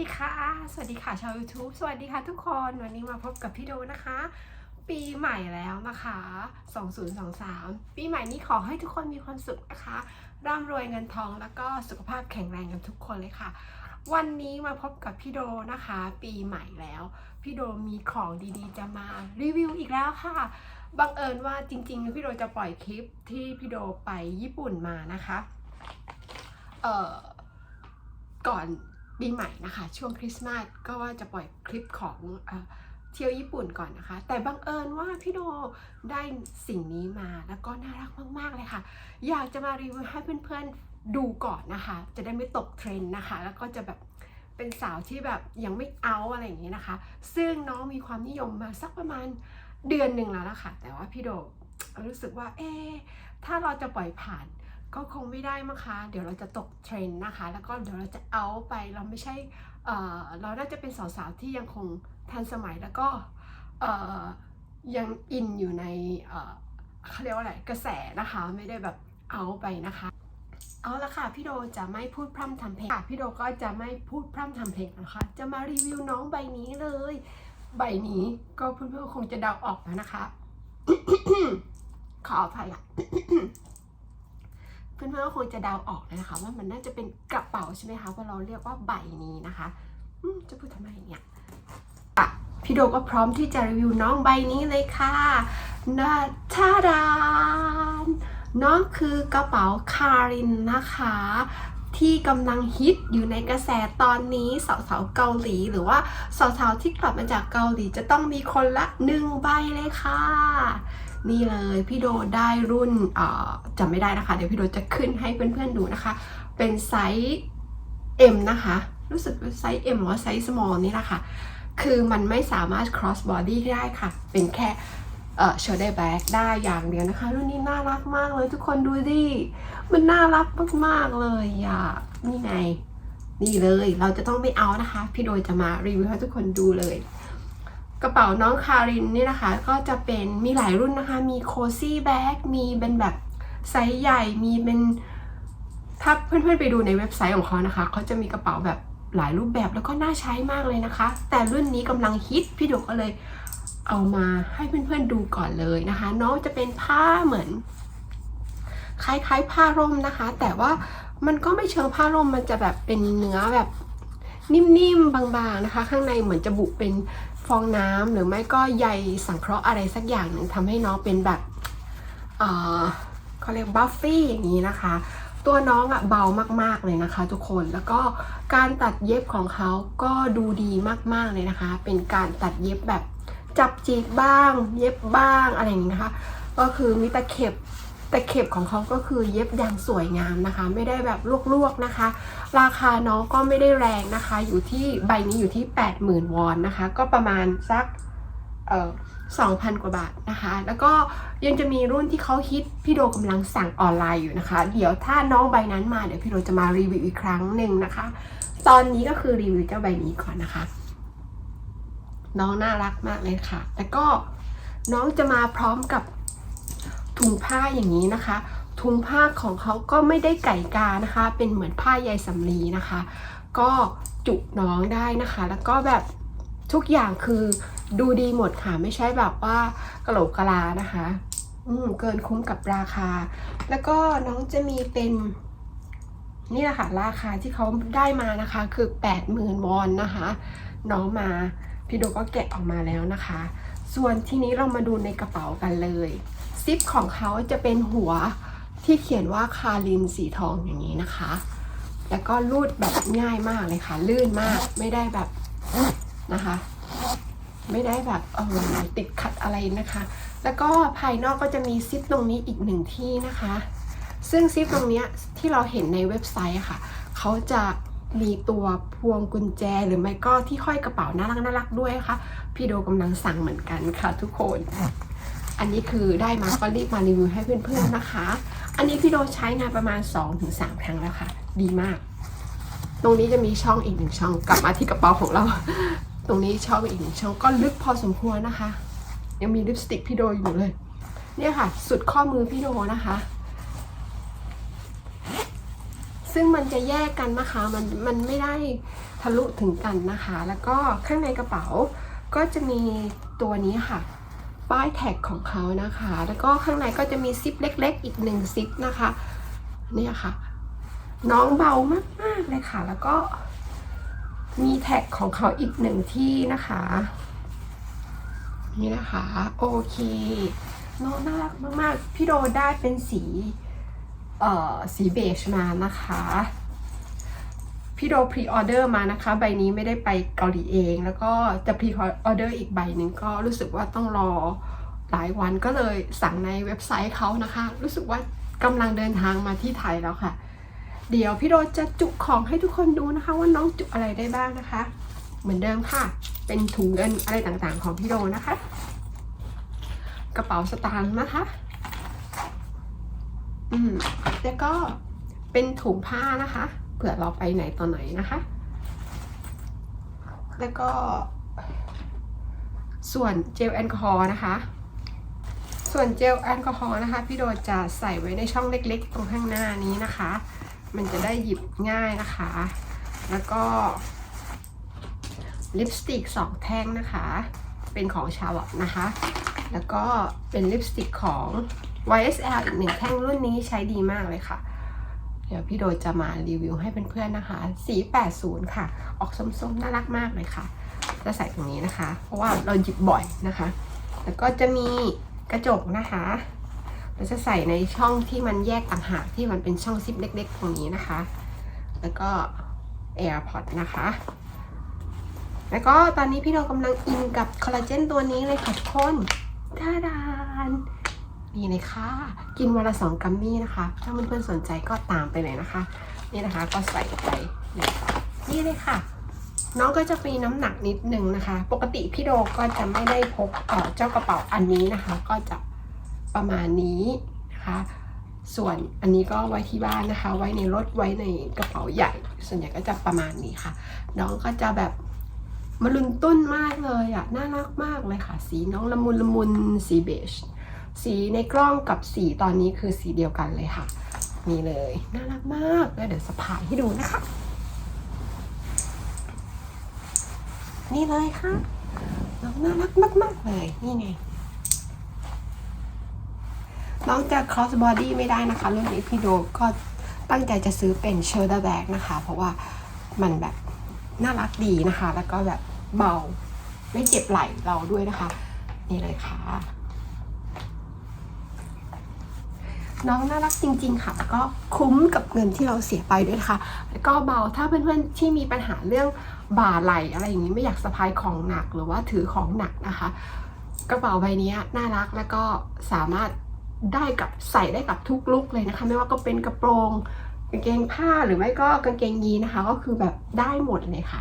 ดีค่ะ สวัสดีค่ะชาว YouTube สวัสดีค่ะทุกคน วันนี้มาพบกับพี่โดนะคะ ปีใหม่แล้วนะคะ 2023 ปีใหม่นี้ขอให้ทุกคนมีความสุขนะคะ ร่ำรวยเงินทองแล้วก็สุขภาพแข็งแรงกันทุกคนเลยค่ะ วันนี้มาพบกับพี่โดนะคะ ปีใหม่แล้ว พี่โดมีของดีๆ จะมารีวิวอีกแล้วค่ะบังเอิญว่าจริงๆ พี่โดจะปล่อยคลิปที่พี่โดไปญี่ปุ่นมานะคะ เอ่อก่อน ปีใหม่นะคะ ช่วงคริสต์มาสก็ว่าจะปล่อยคลิปของเที่ยวญี่ปุ่นก่อนนะคะ แต่บังเอิญว่าพี่โดได้สิ่งนี้มาแล้วก็น่ารักมาก ๆ เลยค่ะ อยากจะมารีวิวให้เพื่อนๆดูก่อนนะคะ จะได้ไม่ตกเทรนด์นะคะ แล้วก็จะแบบเป็นสาวที่แบบยังไม่เอาอะไรอย่างนี้นะคะ ซึ่งน้องมีความนิยมมาสักประมาณเดือนหนึ่งแล้วล่ะค่ะ แต่ว่าพี่โดรู้สึกว่าเอ๊ถ้าเราจะปล่อยผ่าน ก็คงไม่ได้มั้งคะ เดี๋ยวเราจะตกเทรนด์นะคะ แล้วก็เดี๋ยวเราจะเอาไปเราไม่ใช่เเราน่าจะเป็นสาวๆที่ยังคงทันสมัยแล้วก็เอยังอินอยู่ในเอ่อเขาเรียกว่าอะไรกระแสนะคะไม่ได้แบบเอาไปนะคะ เอาละค่ะพี่โดจะไม่พูดพร่ำทำเพลงค่ะพี่โดก็จะไม่พูดพร่ำทำเพลงนะคะ จะมารีวิวน้องใบนี้เลย ใบนี้ก็เพื่อนๆคงจะเดาออกแล้วนะคะ ขออภัยค่ะ เพื่อนๆก็คงจะเดาออกเลยนะคะ ว่ามันน่าจะเป็นกระเป๋าใช่ไหมคะเพราะเราเรียกว่าใบนี้นะคะจะพูดทำไมเนี่ยอะพี่โดก็พร้อมที่จะรีวิวน้องใบนี้เลยค่ะนาชาดานน้องคือกระเป๋าคารินนะคะ ที่กำลังฮิตอยู่ในกระแสตอนนี้สาวๆเกาหลี หรือว่าสาวๆที่กลับมาจากเกาหลีจะต้องมีคนละหนึ่งใบเลยค่ะ นี่เลยพี่โดได้รุ่นจำไม่ได้นะคะ เดี๋ยวพี่โดจะขึ้นให้เพื่อนๆดูนะคะ เป็นไซส์ M นะคะ รู้สึกว่าไซส์ M หรือไซส์ small นี่แหละค่ะ คือมันไม่สามารถ cross body ได้ค่ะ เป็นแค่เอ่อ shoulder bag ได้อย่างเดียวนะคะ รุ่นนี้น่ารักมากเลยทุกคนดูดิ มันน่ารักมากๆเลยอะนี่ไง นี่เลยเราจะต้องไม่เอานะคะ พี่โดยจะมารีวิวให้ทุกคนดูเลย กระเป๋าน้องคารินนี่นะคะ ก็จะเป็นมีหลายรุ่นนะคะ มีโคซี่แบ็กมีเป็นแบบไซส์ใหญ่ มีเป็นถ้าเพื่อนๆไปดูในเว็บไซต์ของเขานะคะเขาจะมีกระเป๋าแบบหลายรูปแบบแล้วก็น่าใช้มากเลยนะคะ แต่รุ่นนี้กำลังฮิตพี่โดก็เลยเอามาให้เพื่อนๆดูก่อนเลยนะคะน้องจะเป็นผ้าเหมือน คล้ายๆผ้าร่มนะคะ แต่ว่ามันก็ไม่เชิงผ้าร่มมันจะแบบเป็นเนื้อแบบนิ่มๆบางๆนะคะ ข้างในเหมือนจะบุเป็น ฟองน้ำหรือไม่ก็ใยสังเคราะห์อะไรสักอย่างหนึ่งทำให้น้องเป็นแบบเออเขาเรียกบัฟฟี่อย่างนี้นะคะ ตัวน้องอะเบามากๆเลยนะคะ ทุกคนแล้วก็การตัดเย็บของเขาก็ดูดีมากๆเลยนะคะ เป็นการตัดเย็บแบบจับจีบบ้าง เย็บบ้างอะไรอย่างนี้นะคะ ก็คือมีตะเข็บ แตะเข็บของเขาก็คือเย็บอย่างสวยงามนะคะ ไม่ได้แบบลวกๆนะคะ ราคาน้องก็ไม่ได้แรงนะคะ อยู่ที่ใบนี้อยู่ที่ 80,000 วอนนะคะ ก็ประมาณสักเอ่อ2,000 กว่าบาทนะคะ แล้วก็ยังจะมีรุ่นที่เขาฮิตพี่โดกำลังสั่งออนไลน์อยู่นะคะ เดี๋ยวถ้าน้องใบนั้นมาเดี๋ยวพี่โดจะมารีวิวอีกครั้งหนึ่งนะคะ ตอนนี้ก็คือรีวิวเจ้าใบนี้ก่อนนะคะ น้องน่ารักมากเลยค่ะ แล้วก็น้องจะมาพร้อมกับ ถุงผ้าอย่างนี้นะคะ ถุงผ้าของเขาก็ไม่ได้ไก่กานะคะ เป็นเหมือนผ้าใยสำลีนะคะ ก็จุน้องได้นะคะ แล้วก็แบบทุกอย่างคือดูดีหมดค่ะ ไม่ใช่แบบว่ากระโหลกกะลานะคะ อืมเกินคุ้มกับราคา แล้วก็น้องจะมีเป็น นี่แหละค่ะราคาที่เขาได้มานะคะ คือ80,000วอนนะคะ น้องมาพี่โดก็แกะออกมาแล้วนะคะ ส่วนที่นี้เรามาดูในกระเป๋ากันเลย ซิปของเขาจะเป็นหัวที่เขียนว่าคารินสีทองอย่างนี้นะคะ แล้วก็รูดแบบง่ายมากเลยค่ะ ลื่นมากไม่ได้แบบนะคะ ไม่ได้แบบเออติดขัดอะไรนะคะ แล้วก็ภายนอกก็จะมีซิปตรงนี้อีกหนึ่งที่นะคะ ซึ่งซิปตรงนี้ที่เราเห็นในเว็บไซต์ค่ะ เขาจะมีตัวพวงกุญแจหรือไม่ก็ที่ห้อยกระเป๋าน่ารักน่ารักด้วยนะคะพี่โดกำลังสั่งเหมือนกันค่ะทุกคน อันนี้คือได้มาก็รีบมารีวิวให้เพื่อนๆนะคะ อันนี้พี่โดใช้งานประมาณ 2-3 ครั้งแล้วค่ะ ดีมาก ตรงนี้จะมีช่องอีกหนึ่งช่องกลับมาที่กระเป๋าของเรา ตรงนี้ช่องอีกหนึ่งช่องก็ลึกพอสมควรนะคะ ยังมีลิปสติกพี่โดอยู่เลย เนี่ยค่ะ สุดข้อมือพี่โดนะคะซึ่งมันจะแยกกันนะคะ มันมันไม่ได้ทะลุถึงกันนะคะ แล้วก็ข้างในกระเป๋าก็จะมีตัวนี้ค่ะ ป้ายแท็กของเขานะคะ แล้วก็ข้างในก็จะมีซิปเล็ก ๆ อีกหนึ่งซิปนะคะเนี่ยค่ะ น้องเบามากๆเลยค่ะ แล้วก็มีแท็กของเขาอีกหนึ่งที่นะคะ นี่นะคะ โอเคน้องน่ารักมากๆ พี่โดได้เป็นสี เอ่อ สีเบจมานะคะ พี่โดพรีออเดอร์มานะคะ ใบนี้ไม่ได้ไปเกาหลีเอง แล้วก็จะพรีออเดอร์อีกใบหนึ่งก็รู้สึกว่าต้องรอหลายวันก็เลยสั่งในเว็บไซต์เขานะคะ รู้สึกว่ากำลังเดินทางมาที่ไทยแล้วค่ะ เดี๋ยวพี่โดจะจุของให้ทุกคนดูนะคะ ว่าน้องจุอะไรได้บ้างนะคะ เหมือนเดิมค่ะ เป็นถุงเงินอะไรต่างๆ ของพี่โดนะคะ กระเป๋าสตางค์นะคะ อืมแล้วก็เป็นถุงผ้านะคะ เผื่อเราไปไหนต่อไหนนะคะ แล้วก็ ส่วนเจลแอลกอฮอล์นะคะ ส่วนเจลแอลกอฮอล์นะคะ พี่โดจะใส่ไว้ในช่องเล็กๆ ตรงข้างหน้านี้นะคะ มันจะได้หยิบง่ายนะคะ แล้วก็ลิปสติกสองแท่งนะคะ เป็นของชาวลอตนะคะ แล้วก็เป็นลิปสติกของ YSL อีกหนึ่งแท่งรุ่นนี้ใช้ดีมากเลยค่ะ ดี๋ยวพี่โดยจะมารีวิวให้เพื่อนๆนะคะ สี80 ค่ะ ออกส้มๆ น่ารักมากเลยค่ะ จะใส่ตรงนี้นะคะ เพราะว่าเราหยิบบ่อยนะคะ แล้วก็จะมีกระจกนะคะ เราจะใส่ในช่องที่มันแยกต่างหากที่มันเป็นช่องซิปเล็ก ๆ ตรงนี้นะคะ แล้วก็ AirPod นะคะ แล้วก็ตอนนี้พี่โดกำลังอินกับคอลลาเจนตัวนี้เลยค่ะทุกคนท่าดาน นี่เลยค่ะ กินวันละสองกัมมี่นะคะ ถ้าเพื่อนๆสนใจก็ตามไปเลยนะคะ นี่นะคะก็ใส่ไปนี่เลยค่ะ น้องก็จะมีน้ำหนักนิดนึงนะคะ ปกติพี่โดก็จะไม่ได้พกเอ่อเจ้ากระเป๋าอันนี้นะคะ ก็จะประมาณนี้นะคะ ส่วนอันนี้ก็ไว้ที่บ้านนะคะ ไว้ในรถไว้ในกระเป๋าใหญ่ ส่วนใหญ่ก็จะประมาณนี้ค่ะ น้องก็จะแบบมารุนตุ้นมากเลยอะน่ารักมากเลยค่ะ สีน้องละมุนละมุนสีเบจ สีในกล้องกับสีตอนนี้คือสีเดียวกันเลยค่ะ นี่เลย น่ารักมากแล้วเดี๋ยวสะพายให้ดูนะคะ นี่เลยค่ะน้องน่ารักมากๆเลยนี่ไงน้องจะ cross body ไม่ได้นะคะ รุ่นนี้พี่โดก็ตั้งใจจะซื้อเป็น shoulder bag นะคะ เพราะว่ามันแบบน่ารักดีนะคะ แล้วก็แบบเบาไม่เจ็บไหล่เราด้วยนะคะ นี่เลยค่ะ น้องน่ารักจริง ๆ ค่ะแล้วก็คุ้มกับเงินที่เราเสียไปด้วยนะคะแล้วก็เบาถ้าเพื่อนๆที่มีปัญหาเรื่องบ่าไหลอะไรอย่างนี้ไม่อยากสะพายของหนักหรือว่าถือของหนักนะคะ กระเป๋าใบนี้น่ารักแล้วก็สามารถได้กับใส่ได้กับทุกลุกเลยนะคะ ไม่ว่าก็เป็นกระโปรงกางเกงผ้าหรือไม่ก็กางเกงยีนนะคะ ก็คือแบบได้หมดเลยค่ะ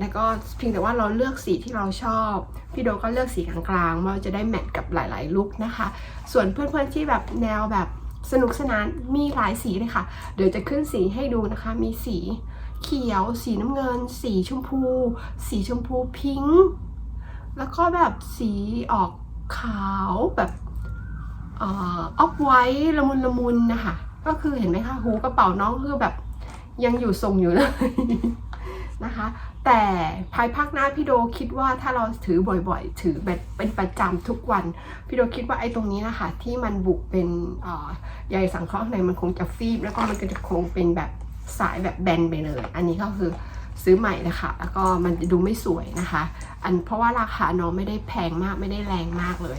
แล้วก็เพียงแต่ว่าเราเลือกสีที่เราชอบ พี่โดก็เลือกสีกลางๆเราจะได้แมทกับหลายๆลุคนะคะ ส่วนเพื่อนๆที่แบบแนวแบบ สนุกสนานมีหลายสีเลยค่ะ เดี๋ยวจะขึ้นสีให้ดูนะคะ มีสีเขียว สีน้ำเงิน สีชมพู สีชมพูพิงค์แล้วก็แบบสีออกขาวแบบอออฟไว้ละมุนละมุนนะคะ ก็คือเห็นไหมคะหูกระเป๋าน้องคือแบบยังอยู่ทรงอยู่เลยนะคะ แต่ภายภาคหน้าพี่โดคิดว่าถ้าเราถือบ่อยๆ ถือแบบเป็นประจำทุกวัน พี่โดคิดว่าไอ้ตรงนี้นะคะที่มันบุกเป็นเอ่อใยสังเคราะห์ในมันคงจะฟีบ แล้วก็มันก็จะคงเป็นแบบสายแบบแบนไปเลย อันนี้ก็คือซื้อใหม่นะคะ แล้วก็มันจะดูไม่สวยนะคะ อันเพราะว่าราคาน้องไม่ได้แพงมากไม่ได้แรงมากเลย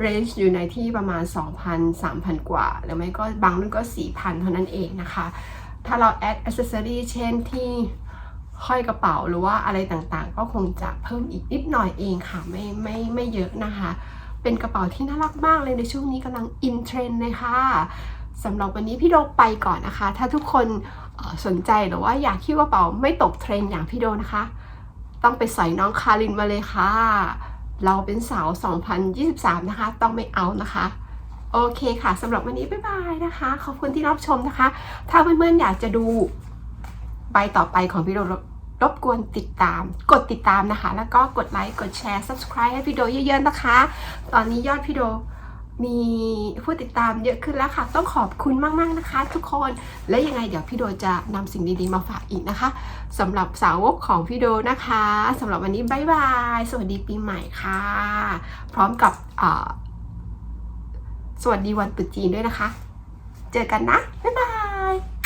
เรนจ์อยู่ในที่ประมาณ 2,000 3,000 กว่า หรือไม่ก็บางรุ่นก็ 4,000 เท่านั้นเองนะคะ ถ้าเราแอดอ c เซ s ซอรี่เช่นที่ ห้อยกระเป๋าหรือว่าอะไรต่างๆ ก็คงจะเพิ่มอีกนิดหน่อยเองค่ะไม่ไม่ไม่เยอะนะคะ เป็นกระเป๋าที่น่ารักมากเลยในช่วงนี้กำลังอินเทรนด์เลยค่ะสำหรับวันนี้พี่โดไปก่อนนะคะ ถ้าทุกคนสนใจหรือว่าอยากคิดว่ากระเป๋าไม่ตกเทรนอย่างพี่โดนะคะ ต้องไปใส่น้องคารินมาเลยค่ะ เราเป็นสาว 2023 นะคะ ต้องไม่เอานะคะ โอเคค่ะสำหรับวันนี้บ๊ายบายนะคะ ขอบคุณที่รับชมนะคะ ถ้าเพื่อนๆอยากจะดู ใบต่อไปของพี่โดรบกวนติดตาม กดติดตามนะคะ แล้วก็กดไลค์ กดแชร์ subscribe ให้พี่โดเยอะๆนะคะ ตอนนี้ยอดพี่โดมีผู้ติดตามเยอะขึ้นแล้วค่ะ ต้องขอบคุณมากๆนะคะ ทุกคน และยังไงเดี๋ยวพี่โดจะนำสิ่งดีๆมาฝากอีกนะคะสำหรับสาวกของพี่โดนะคะสำหรับวันนี้บ๊ายบาย สวัสดีปีใหม่ค่ะ พร้อมกับสวัสดีวันตรุษจีนด้วยนะคะ เจอกันนะ บ๊ายบาย